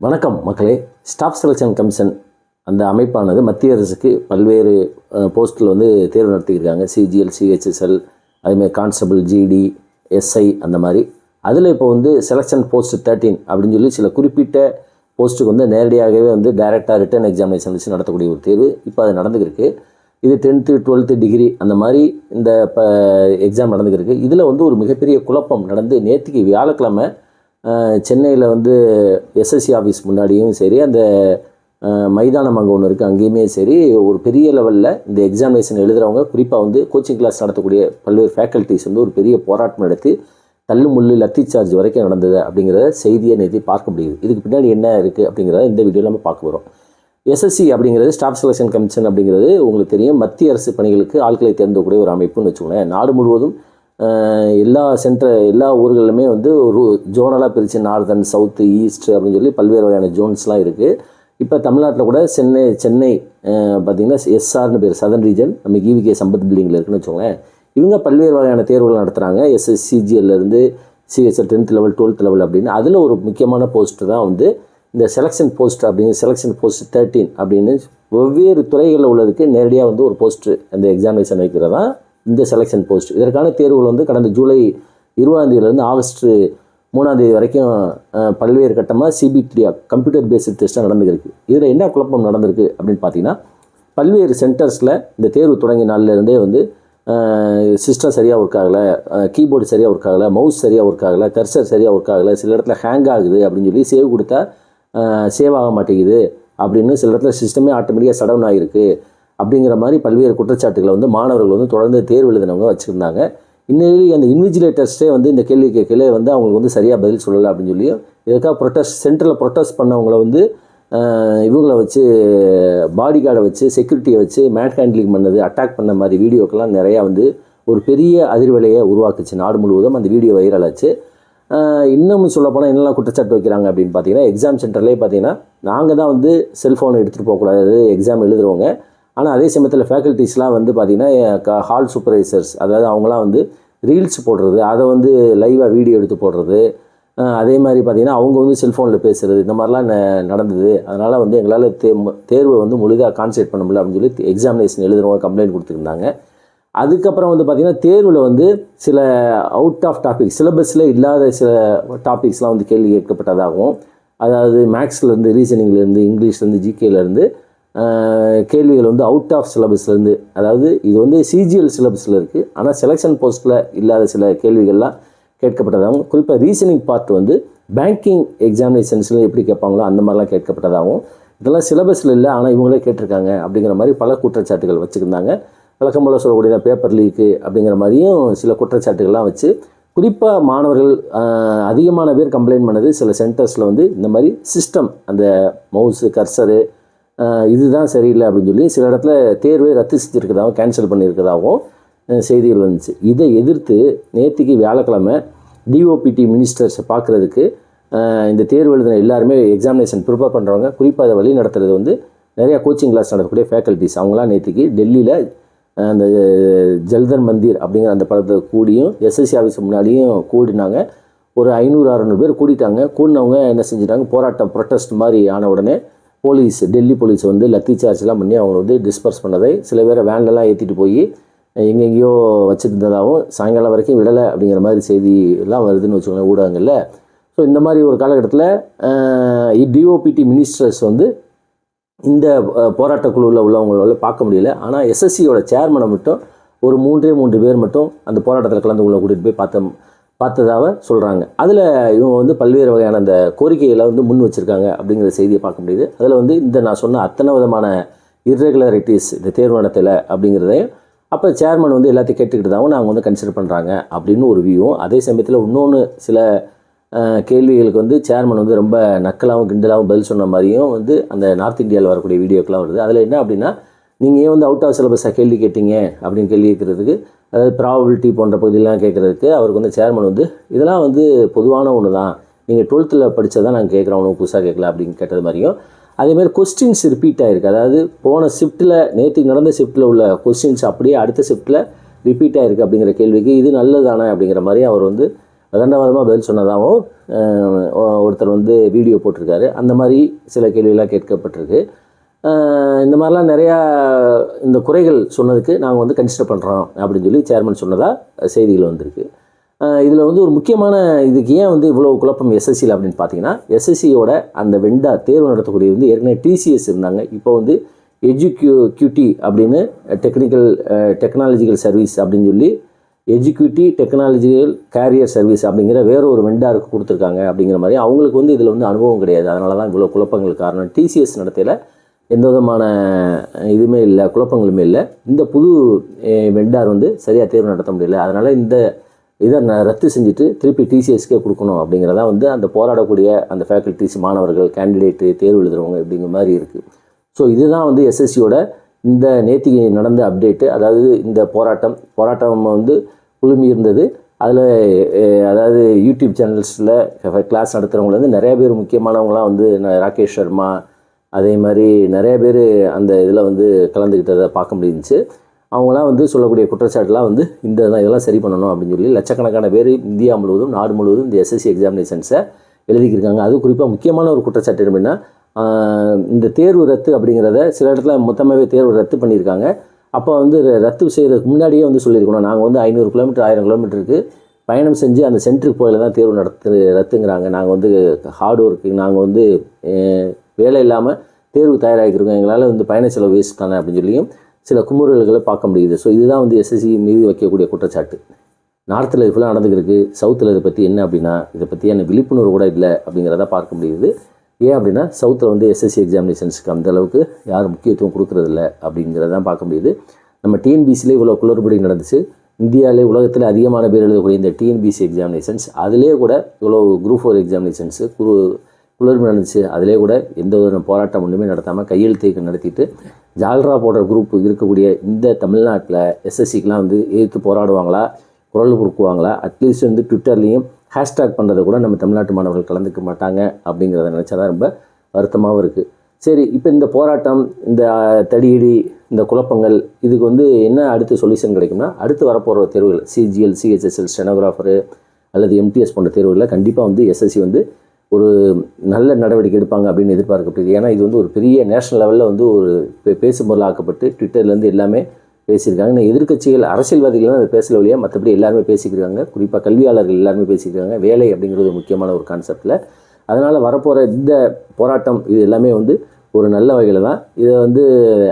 வணக்கம் மக்களே. Staff selection commission அந்த அமைப்பானது மத்திய அரசுக்கு பல்வேறு போஸ்ட்டில் வந்து தேர்வு நடத்தியிருக்காங்க. சிஜிஎல் சிஹெச்எஸ்எல் அதேமாதிரி கான்ஸ்டபிள் ஜிடி எஸ்ஐ அந்த மாதிரி அதில் இப்போ வந்து செலெக்ஷன் போஸ்ட் தேர்ட்டீன் அப்படின்னு சொல்லி சில குறிப்பிட்ட போஸ்ட்டுக்கு வந்து நேரடியாகவே வந்து டைரெக்டாக ரிட்டர்ன் எக்ஸாமினேஷன் வச்சு நடத்தக்கூடிய ஒரு தேர்வு இப்போ அது நடந்துக்கிருக்கு இது டென்த்து டுவெல்த்து டிகிரி அந்த மாதிரி இந்த இப்போ எக்ஸாம் நடந்துக்கிருக்கு இதில் வந்து ஒரு மிகப்பெரிய குழப்பம் நடந்து நேற்றுக்கு வியாழக்கிழமை சென்னையில் வந்து எஸ்எஸ்சி ஆஃபீஸ் முன்னாடியும் சரி அந்த மைதானம் அங்கே ஒன்று இருக்குது அங்கேயுமே சரி ஒரு பெரிய லெவலில் இந்த எக்ஸாமினேஷன் எழுதுகிறவங்க குறிப்பாக வந்து கோச்சிங் கிளாஸ் நடத்தக்கூடிய பல்வேறு ஃபேக்கல்ட்டிஸ் வந்து ஒரு பெரிய போராட்டம் நடத்தி தள்ளு முள்ளு லத்தி சார்ஜ் வரைக்கும் நடந்தது அப்படிங்கிறத செய்தியை நேற்று பார்க்க முடியுது. இதுக்கு பின்னாடி என்ன இருக்குது அப்படிங்கிறத இந்த வீடியோவில் நம்ம பார்க்க போகிறோம் எஸ்எஸ்சி அப்படிங்கிறது ஸ்டாஃப் செலெக்ஷன் கமிஷன் அப்படிங்கிறது உங்களுக்கு தெரியும் மத்திய அரசு பணிகளுக்கு ஆட்களை தேர்ந்தக்கூடிய ஒரு அமைப்புன்னு வச்சுக்கோங்களேன். நாடு முழுவதும் எல்லா சென்டர் எல்லா ஊர்களிலுமே வந்து ஒரு ஜோனலாக பிரித்து நார்தன் சவுத்து ஈஸ்ட் அப்படின்னு சொல்லி பல்வேறு வகையான ஜோன்ஸ்லாம் இருக்குது இப்போ தமிழ்நாட்டில் கூட சென்னை சென்னை பார்த்திங்கன்னா எஸ்ஆர்னு பேர் சதன் ரீஜன் நம்ம ஈவிகே சம்பத் பில்டிங்கில் இருக்குன்னு வச்சுக்கோங்களேன். இவங்க பல்வேறு வகையான தேர்வுகள் நடத்துகிறாங்க எஸ்எஸ்சிஜிஎல்லேருந்து CSL tenth level twelfth level அப்படின்னு. அதில் ஒரு முக்கியமான போஸ்ட் தான் வந்து இந்த செலெக்ஷன் போஸ்ட் அப்படின்னு செலெக்ஷன் போஸ்ட் தேர்ட்டீன் அப்படின்னு. வெவ்வேறு துறைகளில் உள்ளதுக்கு நேரடியாக வந்து ஒரு போஸ்ட்டு அந்த எக்ஸாமினேஷன் வைக்கிறதான் இந்த செலெக்ஷன் போஸ்ட் இதற்கான தேர்வுகள் வந்து கடந்த ஜூலை இருபதாம் தேதியிலேருந்து ஆகஸ்ட் மூணாம் தேதி வரைக்கும் பல்வேறு கட்டமாக சிபிடிஆ கம்ப்யூட்டர் பேஸ்டு டெஸ்ட்டாக நடந்துருக்கு. இதில் என்ன குழப்பம் நடந்திருக்கு அப்படின்னு பார்த்தீங்கன்னா பல்வேறு சென்டர்ஸில் இந்த தேர்வு தொடங்கிய நாள்ல இருந்தே வந்து சிஸ்டம் சரியாக ஒர்க் ஆகலை கீபோர்டு சரியாக ஒர்க் ஆகலை மவுஸ் சரியாக ஒர்க் ஆகலை கர்சர் சரியாக ஒர்க் ஆகலை சில இடத்துல ஹேங் ஆகுது அப்படின்னு சொல்லி சேவ் கொடுத்தா சேவ் ஆக மாட்டேங்குது அப்படின்னு சில இடத்துல சிஸ்டமே ஆட்டோமேட்டிக்காக சடவுன் ஆகிருக்கு அப்படிங்கிற மாதிரி பல்வேறு குற்றச்சாட்டுகளை வந்து மாணவர்கள் வந்து தொடர்ந்து தேர்வு எழுதினவங்க வச்சுருந்தாங்க. இன்னும் அந்த இன்விஜிலேட்டர்ஸ்டே வந்து இந்த கேள்வி கேட்கல வந்து அவங்களுக்கு வந்து சரியாக பதில் சொல்லலை அப்படின்னு சொல்லி இதுக்காக ப்ரொட்டஸ்ட் சென்டரில் ப்ரொட்டஸ்ட் பண்ணவங்கள வந்து இவங்களை இவங்கள வச்சு பாடி கார்டை வச்சு செக்யூரிட்டியை வச்சு மேட் ஹேண்ட்லிங் பண்ணது அட்டாக் பண்ண மாதிரி வீடியோக்கெல்லாம் நிறையா வந்து ஒரு பெரிய அதிர்வலையை உருவாக்குச்சு. நாடு முழுவதும் அந்த வீடியோ வைரல் ஆச்சு. இன்னமும் சொல்லப்போனால் என்னெல்லாம் குற்றச்சாட்டு வைக்கிறாங்க அப்படின்னு பார்த்தீங்கன்னா எக்ஸாம் சென்டர்லேயே பார்த்தீங்கன்னா நாங்கள் தான் வந்து செல்ஃபோனை எடுத்துகிட்டு போகக்கூடாது எக்ஸாம் எழுதுறவங்க. ஆனால் அதே சமயத்தில் ஃபேக்கல்ட்டிஸ்லாம் வந்து பார்த்திங்கன்னா ஹால் சூப்பர்வைசர்ஸ் அதாவது அவங்களாம் வந்து ரீல்ஸ் போடுறது அதை வந்து லைவாக வீடியோ எடுத்து போடுறது அதே மாதிரி பார்த்திங்கன்னா அவங்க வந்து செல்ஃபோனில் பேசுகிறது இந்த மாதிரிலாம் ந- நடந்தது. அதனால் வந்து எங்களால் தே தேர்வை வந்து முழுதாக கான்சன்ட்ரேட் பண்ண முடியல அப்படின்னு சொல்லி எக்ஸாமினேஷன் எழுதுறவங்க கம்ப்ளைண்ட் கொடுத்துருந்தாங்க. அதுக்கப்புறம் வந்து பார்த்திங்கன்னா தேர்வில் வந்து சில அவுட் ஆஃப் டாபிக் சிலபஸில் இல்லாத சில டாபிக்ஸ்லாம் வந்து கேள்வி கேட்கப்பட்டதாகவும் அதாவது மேக்ஸ்லேருந்து ரீசனிங்லேருந்து இங்கிலீஷ்லேருந்து ஜிகேலேருந்து கேள்விகள் வந்து அவுட் ஆஃப் சிலபஸ்லேருந்து அதாவது இது வந்து சிஜிஎல் சிலபஸில் இருக்குது ஆனால் செலெக்ஷன் போஸ்ட்டில் இல்லாத சில கேள்விகள்லாம் கேட்கப்பட்டதாகவும் குறிப்பாக ரீசனிங் பார்ட் வந்து பேங்கிங் எக்ஸாமினேஷன்ஸில் எப்படி கேட்பாங்களோ அந்த மாதிரிலாம் கேட்கப்பட்டதாகவும் இதெல்லாம் சிலபஸில் இல்லை ஆனால் இவங்களே கேட்டிருக்காங்க அப்படிங்கிற மாதிரி பல குற்றச்சாட்டுகள் வச்சுருந்தாங்க வழக்கம் போல் சொல்லக்கூடிய பேப்பர் லீக்கு அப்படிங்கிற மாதிரியும் சில குற்றச்சாட்டுகள்லாம் வச்சு குறிப்பாக மாணவர்கள் அதிகமான பேர் கம்ப்ளைண்ட் பண்ணது சில சென்டர்ஸில் வந்து இந்த மாதிரி சிஸ்டம் அந்த மவுஸு கர்சரு இதுதான் சரியில்லை அப்படின்னு சொல்லி சில இடத்துல தேர்வை ரத்து செஞ்சுருக்கதாகவும் கேன்சல் பண்ணியிருக்கதாகவும் செய்திகள் வந்துச்சு. இதை எதிர்த்து நேற்றுக்கு வியாழக்கிழமை டிஓபிடி மினிஸ்டர்ஸை பார்க்குறதுக்கு இந்த தேர்வு எழுதின எல்லாருமே எக்ஸாமினேஷன் ப்ரிப்பேர் பண்ணுறவங்க குறிப்பாக அதை வழி நடத்துறது வந்து நிறையா கோச்சிங் கிளாஸ் நடக்கக்கூடிய ஃபேக்கல்ட்டிஸ் அவங்களாம் நேற்றுக்கு டெல்லியில் அந்த ஜல்தர் மந்திர் அப்படிங்கிற அந்த படத்தை கூடியும் எஸ்எஸ்சி ஆஃபீஸ் முன்னாடியும் கூடினாங்க. ஒரு ஐநூறு அறநூறு பேர் கூடிட்டாங்க. கூடினவங்க என்ன செஞ்சிட்டாங்க? போராட்டம் ப்ரொட்டஸ்ட் மாதிரி ஆன உடனே போலீஸ் டெல்லி போலீஸ் வந்து லத்தி சார்ஜ்லாம் பண்ணி அவங்க வந்து டிஸ்பர்ஸ் பண்ணதை சில பேரை வேன்லலாம் ஏற்றிட்டு போய் எங்கெங்கேயோ வச்சுருந்ததாகவும் சாயங்காலம் வரைக்கும் விடலை அப்படிங்கிற மாதிரி செய்தியெல்லாம் வருதுன்னு வச்சுக்கோங்களேன் ஊடகங்களில். ஸோ இந்த மாதிரி ஒரு காலகட்டத்தில் டிஓபிடி மினிஸ்டர்ஸ் வந்து இந்த போராட்ட குழுவில் உள்ளவங்களால பார்க்க முடியல. ஆனால் எஸ்எஸ்சியோட சேர்மனை மட்டும் ஒரு மூன்றே மூன்று பேர் மட்டும் அந்த போராட்டத்தில் கலந்து கொள்ள கூட்டிகிட்டு போய் பார்த்த பார்த்ததாக சொல்கிறாங்க அதில் இவங்க வந்து பல்வேறு வகையான அந்த கோரிக்கைகளை வந்து முன் வச்சுருக்காங்க அப்படிங்கிற செய்தியை பார்க்க முடியுது. அதில் வந்து இந்த நான் சொன்ன அத்தனை விதமான இர்ரெகுலாரிட்டிஸ் இந்த தேர்வு நடத்தலை அப்படிங்கிறதையும் அப்போ சேர்மன் வந்து எல்லாத்தையும் கேட்டுக்கிட்டதாகவும் நாங்கள் வந்து கன்சிடர் பண்ணுறாங்க அப்படின்னு ஒரு வியூவும் அதே சமயத்தில் இன்னொன்று சில கேள்விகளுக்கு வந்து சேர்மன் வந்து ரொம்ப நக்கலாகவும் கிண்டலாகவும் பதில் சொன்ன மாதிரியும் வந்து அந்த நார்த் இந்தியாவில் வரக்கூடிய வீடியோக்கெலாம் வருது. அதில் என்ன அப்படின்னா நீங்கள் ஏன் வந்து அவுட் ஆஃப் சிலபஸாக கேள்வி கேட்டீங்க அப்படின்னு கேள்வி கேட்குறதுக்கு அதாவது ப்ராபபிலிட்டி போன்ற பகுதியெலாம் கேட்குறதுக்கு அவருக்கு வந்து சேர்மன் வந்து இதெல்லாம் வந்து பொதுவான ஒன்று தான். நீங்கள் டுவெல்த்தில் படித்ததான் நாங்கள் கேட்குறோம் ஒன்றும் புதுசாக கேட்கல. அப்படின்னு கேட்டது மாதிரியும் அதேமாதிரி கொஸ்டின்ஸ் ரிப்பீட் ஆகிருக்கு அதாவது போன ஷிஃப்ட்டில் நேற்று நடந்த ஷிஃப்ட்டில் உள்ள கொஸ்டின்ஸ் அப்படியே அடுத்த ஷிஃப்ட்டில் ரிப்பீட் ஆகிருக்கு அப்படிங்கிற கேள்விக்கு இது நல்லதானே? அப்படிங்கிற மாதிரி அவர் வந்து தண்டவாதமாக பதில் சொன்னதாகவும் ஒருத்தர் வந்து வீடியோ போட்டிருக்காரு. அந்த மாதிரி சில கேள்வியெல்லாம் கேட்கப்பட்டிருக்கு. இந்த மாதிரிலாம் நிறையா இந்த குறைகள் சொன்னதுக்கு நாங்கள் வந்து கன்சிடர் பண்ணுறோம் அப்படின்னு சொல்லி சேர்மன் சொன்னதாக செய்திகள் வந்திருக்கு. இதில் வந்து ஒரு முக்கியமான இதுக்கு ஏன் வந்து இவ்வளோ குழப்பம் எஸ்எஸ்சியில் அப்படின்னு பார்த்தீங்கன்னா எஸ்எஸ்சியோட அந்த வெண்டா தேர்வு நடத்தக்கூடிய வந்து ஏற்கனவே டிசிஎஸ் இருந்தாங்க. இப்போ வந்து எஜுக்யூ கியூட்டி அப்படின்னு டெக்னிக்கல் டெக்னாலஜிக்கல் சர்வீஸ் அப்படின்னு சொல்லி எஜுக்யூட்டி டெக்னாலஜிக்கல் கேரியர் சர்வீஸ் அப்படிங்கிற வேற ஒரு வெண்டாருக்கு கொடுத்துருக்காங்க அப்படிங்கிற மாதிரி அவங்களுக்கு வந்து இதில் வந்து அனுபவம் கிடையாது. அதனால தான் இவ்வளோ குழப்பங்கள் காரணம். டிசிஎஸ் நடத்தையில் எந்த விதமான இதுவுமே இல்லை குழப்பங்களுமே இல்லை. இந்த புது வெண்டார் வந்து சரியாக தேர்வு நடத்த முடியல. அதனால் இந்த இதை நான் ரத்து செஞ்சுட்டு திருப்பி டிசிஎஸ்க்கே கொடுக்கணும் அப்படிங்கிறதா வந்து அந்த போராடக்கூடிய அந்த ஃபேக்கல்ட்டிஸ் மாணவர்கள் கேண்டிடேட்டு தேர்வு எழுதுறவங்க அப்படிங்கிற மாதிரி இருக்குது ஸோ இதுதான் வந்து எஸ்எஸ்சியோட இந்த நேத்திக்கு நடந்த அப்டேட்டு அதாவது இந்த போராட்டம். போராட்டம் வந்து குழுமி இருந்தது. அதில் அதாவது யூடியூப் சேனல்ஸில் கிளாஸ் நடத்துகிறவங்களேருந்து வந்து நிறைய பேர் முக்கியமானவங்களாம் வந்து ந- ராகேஷ் சர்மா அதே மாதிரி நிறைய பேர் அந்த இதில் வந்து கலந்துக்கிட்டதை பார்க்க முடிஞ்சிச்சு. அவங்களாம் வந்து சொல்லக்கூடிய குற்றச்சாட்டுலாம் வந்து இந்த தான் இதெல்லாம் சரி பண்ணணும் அப்படின்னு சொல்லி லட்சக்கணக்கான பேர் இந்தியா முழுவதும் நாடு முழுவதும் இந்த எஸ்எஸ்சி எக்ஸாமினேஷன்ஸை எழுதிக்கிருக்காங்க. அது குறிப்பாக முக்கியமான ஒரு குற்றச்சாட்டு என்னன்னா இந்த தேர்வு ரத்து அப்படிங்கிறத சில இடத்துல மொத்தமாகவே தேர்வு ரத்து பண்ணியிருக்காங்க. அப்போ வந்து ரத்து செய்கிறதுக்கு முன்னாடியே வந்து சொல்லியிருக்கணும். நாங்கள் வந்து ஐநூறு கிலோமீட்டர் ஆயிரம் கிலோமீட்டருக்கு பயணம் செஞ்சு அந்த சென்டருக்கு போயில தான் தேர்வு நடத்து ரத்துங்கிறாங்க. நாங்கள் வந்து ஹார்ட் ஒர்க்கு நாங்கள் வந்து வேலை இல்லாமல் தேர்வு தயாராகிருக்கோம் எங்களால் வந்து பயண செலவு வேஸ்ட் தானே அப்படின்னு சொல்லியும் சில குமுறல்களை பார்க்க முடியுது. ஸோ இதுதான் வந்து எஸ்எஸ்சி மீது வைக்கக்கூடிய குற்றச்சாட்டு. நார்த்தில் இது ஃபுல்லாக நடந்துக்கிருக்கு சவுத்தில் இதை பற்றி என்ன அப்படின்னா இதை பற்றியான விழிப்புணர்வு கூட இல்லை அப்படிங்கிறத பார்க்க முடியுது. ஏன் அப்படின்னா சவுத்தில் வந்து எஸ்எஸ்சி எக்ஸாமினேஷன்ஸ்க்கு அந்த அளவுக்கு யாரும் முக்கியத்துவம் கொடுக்கறதில்ல அப்படிங்கிறதான் பார்க்க முடியுது. நம்ம டிஎன்பிசியில் இவ்வளோ குளறுபடி நடந்துச்சு. இந்தியாவிலே உலகத்தில் அதிகமான பேர் எழுதக்கூடிய இந்த டிஎன்பிசி எக்ஸாமினேஷன்ஸ் அதிலே கூட இவ்வளோ குரூப் ஃபோர் எக்ஸாமினேஷன்ஸு குரு குளிர்மை நடந்துச்சு அதிலே கூட எந்த ஒரு போராட்டம் ஒன்றுமே நடத்தாமல் கையெழுத்து நடத்திட்டு ஜால்ரா போடுற குரூப் இருக்கக்கூடிய இந்த தமிழ்நாட்டில் எஸ்எஸ்சிக்கெலாம் வந்து எதிர்த்து போராடுவாங்களா? குரல் கொடுக்குவாங்களா அட்லீஸ்ட் வந்து ட்விட்டர்லேயும் ஹேஷ்டேக் பண்ணுறதை கூட நம்ம தமிழ்நாட்டு மாணவர்கள் கலந்துக்க மாட்டாங்க அப்படிங்கிறத நினச்சா தான் ரொம்ப வருத்தமாகவும் இருக்குது சரி இப்போ இந்த போராட்டம் இந்த தடியடி இந்த குழப்பங்கள் இதுக்கு வந்து என்ன அடுத்து சொல்யூஷன் கிடைக்கும்னா அடுத்து வரப்போகிற தேர்வுகள் சிஜிஎல் சிஹெச்எஸ்எல் ஸ்டெனோகிராஃபரு அல்லது எம்டிஎஸ் போன்ற தேர்வுகளில் கண்டிப்பாக வந்து எஸ்எஸ்சி வந்து ஒரு நல்ல நடவடிக்கை எடுப்பாங்க அப்படின்னு எதிர்பார்க்கப்படுது. ஏன்னா இது வந்து ஒரு பெரிய நேஷனல் லெவலில் வந்து ஒரு பே- பேசும் பொருளாக்கப்பட்டு ட்விட்டர்லேருந்து எல்லாமே பேசியிருக்காங்க. இந்த எதிர்க்கட்சிகள் அரசியல்வாதிகள்லாம் அதை பேசல வழியாக மற்றபடி எல்லாருமே பேசிக்கிறாங்க குறிப்பாக கல்வியாளர்கள் எல்லாருமே பேசிக்கிறாங்க வேலை அப்படிங்கிறது ஒரு முக்கியமான ஒரு கான்செப்டில் அதனால் வரப்போகிற இந்த போராட்டம் இது எல்லாமே வந்து ஒரு நல்ல வகையில் தான். இதை வந்து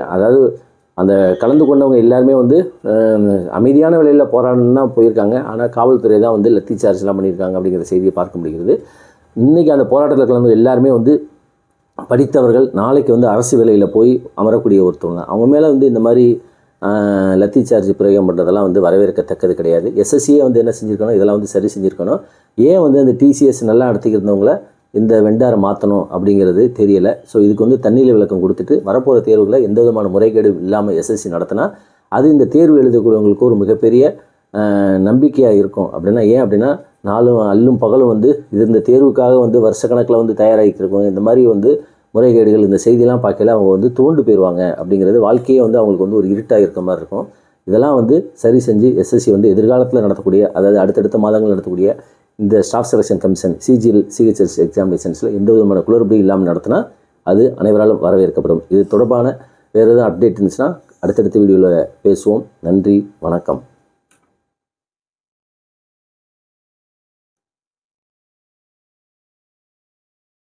அதாவது அந்த கலந்து கொண்டவங்க எல்லாருமே வந்து அமைதியான விலையில் போராடணும் தான் போயிருக்காங்க. ஆனால் காவல்துறை தான் வந்து லத்தி சார்ஜ்லாம் பண்ணியிருக்காங்க அப்படிங்கிற செய்தியை பார்க்க முடிகிறது. இன்றைக்கி அந்த போராட்டத்தில் கலந்து எல்லாருமே வந்து படித்தவர்கள் நாளைக்கு வந்து அரசு வேலையில் போய் அமரக்கூடிய ஒருத்தவங்க. அவங்க மேலே வந்து இந்த மாதிரி லத்தி சார்ஜ் பிரயோகம் பண்ணுறதெல்லாம் வந்து வரவேற்கத்தக்கது கிடையாது. எஸ்எஸ்சியே வந்து என்ன செஞ்சுருக்கணும்? இதெல்லாம் வந்து சரி செஞ்சுருக்கணும். ஏன் வந்து அந்த டிசிஎஸ் நல்லா நடத்திக்கிருந்தவங்கள இந்த வெண்டாரை மாற்றணும் அப்படிங்கிறது தெரியலை. ஸோ இதுக்கு வந்து தண்ணீர் விளக்கம் கொடுத்துட்டு வரப்போகிற தேர்வுகளை எந்த விதமான முறைகேடு இல்லாமல் எஸ்எஸ்சி நடத்தினா அது இந்த தேர்வு எழுதக்கூடியவங்களுக்கு ஒரு மிகப்பெரிய நம்பிக்கையாக இருக்கும். அப்படின்னா ஏன் அப்படின்னா நாளும் அல்லும் பகலும் வந்து இது இந்த தேர்வுக்காக வந்து வருஷக்கணக்கில் வந்து தயாராகிட்டு இந்த மாதிரி வந்து முறைகேடுகள் இந்த செய்தியெல்லாம் பார்க்கல அவங்க வந்து தோண்டு போயிடுவாங்க அப்படிங்கிறது வாழ்க்கையே வந்து அவங்களுக்கு வந்து ஒரு இருட்டாக இருக்க மாதிரி இருக்கும். இதெல்லாம் வந்து சரி செஞ்சு எஸ்எஸ்சி வந்து எதிர்காலத்தில் நடத்தக்கூடிய அதாவது அடுத்தடுத்த மாதங்கள் நடத்தக்கூடிய இந்த staff selection commission CGL CHS எக்ஸாமினேஷன்ஸில் எந்த விதமான குளறுபடி இல்லாமல் நடத்தினா அது அனைவராலும் வரவேற்கப்படும். இது தொடர்பான வேறு எதுவும் அப்டேட் இருந்துச்சுன்னா அடுத்தடுத்த வீடியோவில் பேசுவோம். நன்றி வணக்கம்.